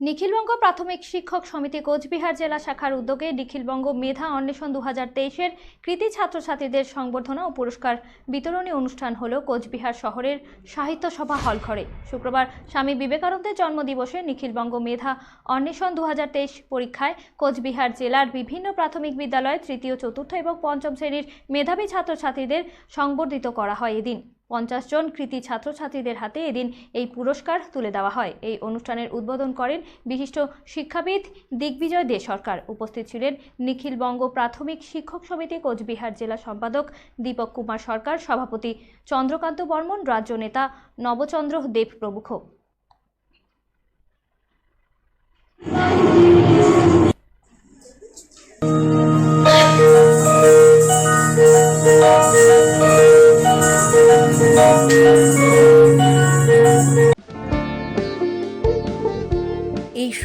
নিখিলবঙ্গ প্রাথমিক শিক্ষক সমিতি কোচবিহার জেলা শাখার উদ্যোগে নিখিলবঙ্গ মেধা অন্বেষণ দু হাজার তেইশের কৃতি ছাত্রছাত্রীদের সংবর্ধনা ও পুরস্কার বিতরণী অনুষ্ঠান হল কোচবিহার শহরের সাহিত্য সভা হলঘরে। শুক্রবার স্বামী বিবেকানন্দের জন্মদিবসে নিখিলবঙ্গ মেধা অন্বেষণ দু হাজার তেইশ পরীক্ষায় কোচবিহার জেলার বিভিন্ন প্রাথমিক বিদ্যালয়ে তৃতীয়, চতুর্থ এবং পঞ্চম শ্রেণির মেধাবী ছাত্রছাত্রীদের সংবর্ধিত করা হয় এদিন। পঞ্চাশ জন কৃতি ছাত্রছাত্রীদের হাতে এদিন এই পুরস্কার তুলে দেওয়া হয়। এই অনুষ্ঠানের উদ্বোধন করেন বিশিষ্ট শিক্ষাবিদ দিগ্বিজয় দে সরকার। উপস্থিত ছিলেন নিখিলবঙ্গ প্রাথমিক শিক্ষক সমিতি কোচবিহার জেলা সম্পাদক দীপক কুমার সরকার, সভাপতি চন্দ্রকান্ত বর্মন, রাজ্য নেতা নবচন্দ্র দেব প্রমুখ।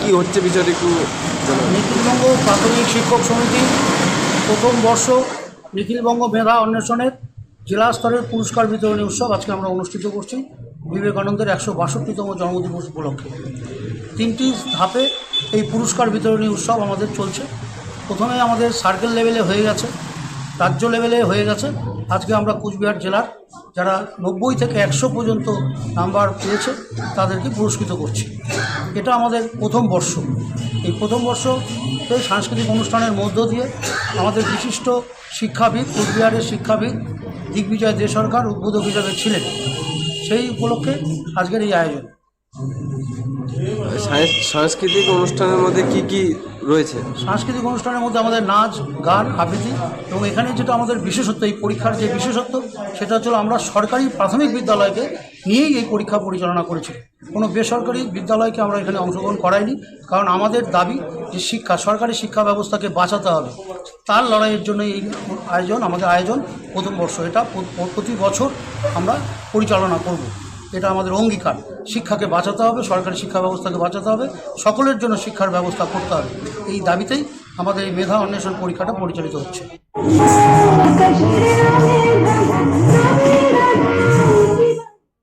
কি হচ্ছে বিষয়টা একটু নিখিলবঙ্গ প্রাথমিক শিক্ষক সমিতি প্রথম বর্ষ নিখিলবঙ্গ মেধা অন্বেষণের জেলা স্তরের পুরস্কার বিতরণী উৎসব আজকে আমরা অনুষ্ঠিত করছি। বিবেকানন্দের একশো বাষট্টিতম জন্মদিবস উপলক্ষে। তিনটি ধাপে এই পুরস্কার বিতরণী উৎসব আমাদের চলছে। প্রথমে আমাদের সার্কেল লেভেলে হয়ে গেছে, রাজ্য লেভেলে হয়ে গেছে। আজকে আমরা কুচবিহার জেলার যারা নব্বই থেকে একশো পর্যন্ত নাম্বার পেয়েছে, তাদেরকে পুরস্কৃত করছি। এটা আমাদের প্রথম বর্ষ। এই প্রথম বর্ষ সাংস্কৃতিক অনুষ্ঠানের মধ্য দিয়ে আমাদের বিশিষ্ট শিক্ষাবিদ, কুচবিহারের শিক্ষাবিদ দিগ্বিজয় দে সরকার উদ্বোধক হিসাবে ছিলেন। সেই উপলক্ষে আজকের এই আয়োজন। সাংস্কৃতিক অনুষ্ঠানের মধ্যে কি কি রয়েছে। সাংস্কৃতিক অনুষ্ঠানের মধ্যে আমাদের নাচ, গান, আবৃত্তি এবং এখানে যেটা আমাদের বিশেষত্ব, এই পরীক্ষার যে বিশেষত্ব, সেটা হচ্ছে আমরা সরকারি প্রাথমিক বিদ্যালয়কে নিয়েই এই পরীক্ষা পরিচালনা করেছি। কোনো বেসরকারি বিদ্যালয়কে আমরা এখানে অংশগ্রহণ করাইনি, কারণ আমাদের দাবি যে শিক্ষা, সরকারি শিক্ষা ব্যবস্থাকে বাঁচাতে হবে। তার লড়াইয়ের জন্য এই আয়োজন, আমাদের আয়োজন প্রথম বর্ষ। এটা প্রতি বছর আমরা পরিচালনা করব। এটা আমাদের অঙ্গীকার। শিক্ষাকে বাঁচাতে হবে, সরকারি শিক্ষা ব্যবস্থাকে বাঁচাতে হবে, সকলের জন্য শিক্ষার ব্যবস্থা করতে হবে। এই দাবিতেই আমাদের এই মেধা অন্বেষণ পরীক্ষাটা পরিচালিত হচ্ছে।